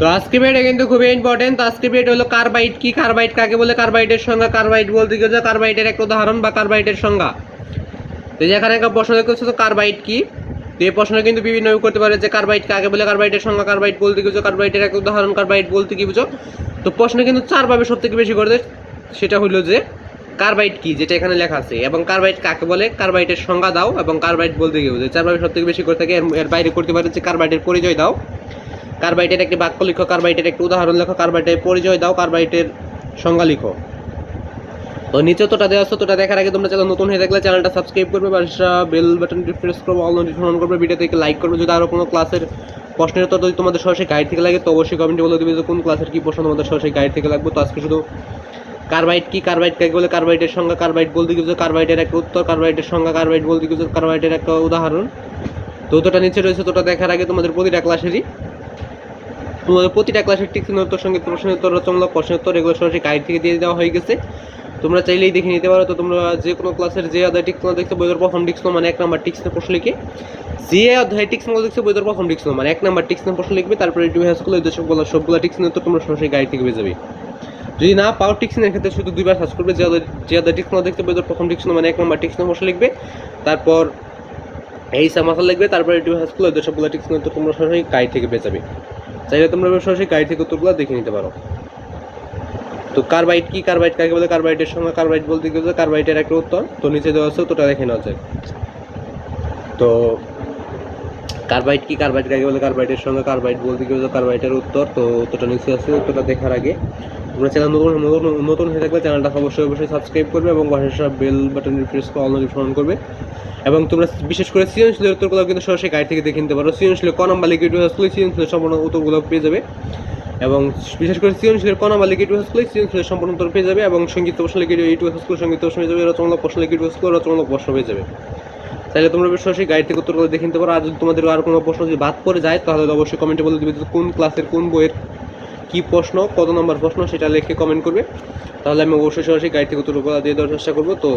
তো আজকে ভিডিও কিন্তু খুবই ইম্পর্টেন্ট তো আজকে ভিডিও হলো কার্বাইড কি কার্বাইড কাকে বলে কার্বাইডের সংজ্ঞা? কার্বাইড বলতে গেলে কার্বাইডের একটা উদাহরণ বা কার্বাইডের সংজ্ঞা। তো যেখানে একটা প্রশ্ন দেখতেছো তো কার্বাইড কি? তো এই প্রশ্ন কিন্তু বিভিন্ন করতে পারে যে কার্বাইড কাকে বলে? কার্বাইডের সংজ্ঞা কার্বাইড বলতে কি বুঝো কার্বাইডের একটা উদাহরণ কার্বাইড বলতে কি বুঝো তো প্রশ্ন কিন্তু চারভাবে সব থেকে বেশি করে সেটা হলো যে কার্বাইড কি? যেটা এখানে লেখা আছে। এবং কার্বাইড কাকে বলে? কার্বাইডের সংজ্ঞা দাও। এবং কার্বাইড বলতে কি বুঝো চারভাবে সব থেকে বেশি করে থাকে। এর বাইরে করতে পারে যে কার্বাইডের পরিচয় দাও। কার্বাইটের একটি বাক্য লিখো, কার্বাইটের একটি উদাহরণ লেখো, কার্বাইটের পরিচয় দাও, কার্বাইটের সংজ্ঞা লিখো। তো নিচে তোটা দেওয়া আছে তোটা দেখার আগে তোমরা চ্যানেল নতুন হয়ে থাকলে চ্যানেলটা সাবস্ক্রাইব করবে বা বেল বাটনটি প্রেস করবে অল নোটিফিকেশন করবে ভিডিও থেকে লাইক করবে। যদি আরও কোনো ক্লাসের প্রশ্নের উত্তর যদি তোমাদের সরাসরি গাইড থেকে লাগে, তো অবশ্যই কমেন্টে বলে দিবে যে কোন ক্লাসের কি প্রশ্ন তোমাদের সরাসরি গাইড থেকে লাগবে। তো আজকে শুধু কার্বাইড কি কার্বাইড কাকে বলে? কার্বাইডের সংজ্ঞা কার্বাইড বলতে কিছু কার্বাইডের একটা উত্তর কার্বাইডের সংজ্ঞা কার্বাইড বলতে কিছু কার্বাইডের একটা উদাহরণ। তো তোটা নিচে রয়েছে তোটা দেখার আগে তোমাদের প্রতিটা ক্লাসেরই তোমাদের প্রতিটা ক্লাসের টিক্স উত্তর সঙ্গে রচনামূলক প্রশ্নের উত্তর এগুলো সরাসরি গাইড থেকে দিয়ে দেওয়া হয়ে গেছে। তোমরা চাইলেই দেখে নিতে পারো। তো তোমরা যে কোনো ক্লাসের যে অধ্যায় টিক্স দেখছ, বইয়ের প্রথম টিক্স মানে এক নাম্বার টিক্স প্রশ্ন লিখে। যে অধ্যায় টিক্স দেখছ, বইয়ের প্রথম টিক্স মানে এক নাম্বার টিক্স প্রশ্ন লিখবে। তারপরে ইউটিউব হাইস্কুলে সবগুলো সবগুলো টিক্স উত্তর তোমরা সরাসরি গাইড থেকে পেয়ে যাবে। যদি না পাও টিক্সিনের ক্ষেত্রে শুধু দুইবার সার্চ করবে। যে যে অধ্যায় টিক্স দেখতে বইয়ের প্রথম টিক্স মানে এক নাম্বার টিক্স প্রশ্ন লিখবে। তারপর এই সামাসাল লিখবে। তারপরে ইউটিউব হাইস্কুলে সবগুলো টিক্স উত্তর তোমরা সরাসরি গাইড থেকে পেয়ে যাবে। চাইলে তোমরা সরাসরি গাড়ি থেকে উত্তরগুলো দেখে নিতে পারো। তো কার্বাইট কি? কার্বাইট কাকে বলে? কার্বাইটের সঙ্গে কার্বাইট বলতে গেলে কার্বাইডের একটা উত্তর। তো নিচে দেওয়া আছে উত্তরটা দেখে নেওয়া যায় তো কার্বাইট কি? কার্বাইট কাকে বলে? কার্বাইটের সঙ্গে কার্বাইট বলতে গেলে কার্বাইডের উত্তর। তো উত্তরটা নিচে আছে, উত্তরটা দেখার আগে। তোমরা চ্যানেল নতুন নতুন নতুন হয়ে থাকলে চ্যানেলটা অবশ্যই অবশ্যই সাবস্ক্রাইব করবে এবং পাশে সব বেল বাটন প্রেস করে অল নোটিফিকেশন করবে। এবং তোমরা বিশেষ করে সৃজনশীলের উত্তরগুলো কিন্তু সরাসরি গাইড থেকে দেখে নিতে পারো। সৃজনশীলের ক নাম্বার লিখিত হাসলে সৃজনশীলের সম্পূর্ণ উত্তরগুলো পেয়ে যাবে। এবং বিশেষ করে সৃজনশীলের ক নাম্বার লিখিত হাসলে সৃজনশীলের সম্পূর্ণ উত্তর পেয়ে যাবে এবং সংগীত প্রশ্ন লিখিত ইউটিউব হাসলে সংগীত প্রশ্ন পেয়ে যাবে, রচনামূলক প্রশ্ন লিখিত হাসলে রচনামূলক প্রশ্ন পেয়ে যাবে। তাহলে তোমরা সরাসরি গাইড থেকে উত্তরগুলো দেখে নিতে পারো। আর যদি তোমাদের আর কোনো প্রশ্ন যদি বাদ পড়ে যায়, তাহলে অবশ্যই কমেন্টে বলে দিবে কোন ক্লাসের কোন বইয়ের কি প্রশ্ন, কত নম্বর প্রশ্ন সেটা লিখে কমেন্ট করবে। তাহলে আমি অবশ্যই সরাসরি গাইড থেকে উত্তর উত্তরগুলো দিয়ে দেওয়ার চেষ্টা করব। তো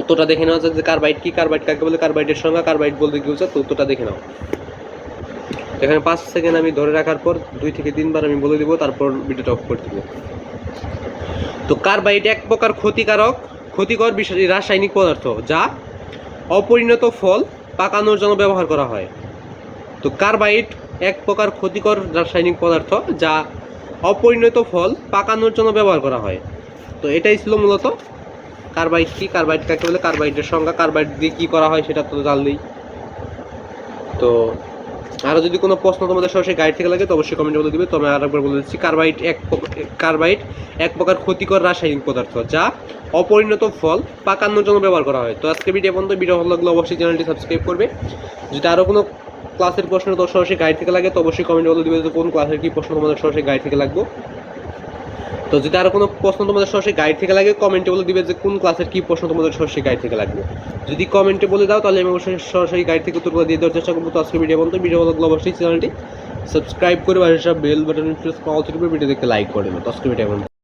উত্তরটা দেখে নেওয়া যাচ্ছে কি কার্বাইড কাকে বলে কার্বাইডের সংজ্ঞা কার্বাইড বলতে কি হচ্ছে তো উত্তরটা দেখে নাও। এখানে পাঁচ সেকেন্ড আমি ধরে রাখার পর দুই থেকে তিনবার আমি বলে দিব, তারপর ভিডিওটা অফ করে দিব। তো কার্বাইড এক প্রকার ক্ষতিকারক, ক্ষতিকর বিষয় রাসায়নিক পদার্থ যা অপরিণত ফল পাকানোর জন্য ব্যবহার করা হয়। তো কার্বাইড এক প্রকার ক্ষতিকর রাসায়নিক পদার্থ যা অপরিণত ফল পাকানোর জন্য ব্যবহার করা হয়। তো এটাই ছিল মূলত কার্বাইড কি, কার্বাইড কাকে বলে, কার্বাইডের সংজ্ঞা, কার্বাইড দিয়ে কী করা হয় সেটা তো জানলেই। তো আরও যদি কোনো প্রশ্ন তোমাদের সরাসরি গাইড থেকে লাগে তো অবশ্যই কমেন্টে বলে দিবে। তো আমি আরেকবার বলে দিচ্ছি, কার্বাইড এক কার্বাইড এক প্রকার ক্ষতিকর রাসায়নিক পদার্থ যা অপরিণত ফল পাকানোর জন্য ব্যবহার করা হয়। তো আজকে ভিডিও পর্যন্ত। ভিডিও ভালো লাগলে অবশ্যই চ্যানেলটি সাবস্ক্রাইব করবে। যদি আরও কোনো ক্লাসের প্রশ্ন তো সরাসরি গাইড থেকে লাগে, তো অবশ্যই কমেন্টে বলে দিবে কোন ক্লাসের কী প্রশ্ন তোমাদের সরাসরি গাইড থেকে লাগবে। তো যদি আরও কোনো প্রশ্ন তোমাদের সরাসরি গাইড থেকে লাগে কমেন্টে বলে দিবে যে কোন ক্লাসের কি প্রশ্ন তোমাদের সরাসরি গাইড থেকে লাগবে। যদি কমেন্টে বলে দাও, তাহলে আমি অবশ্যই সরাসরি গাইড থেকে উত্তরগুলো দিয়ে দেওয়ার চেষ্টা করব। তো আজকে ভিডিও বলতে ভিডিও লাগলে অবশ্যই চ্যানেলটি সাবস্ক্রাইব করে পাশে সব বেল বাটন প্রেস কল ভিডিও দেখতে লাইক করে দেবে। তো আজকে ভিডিও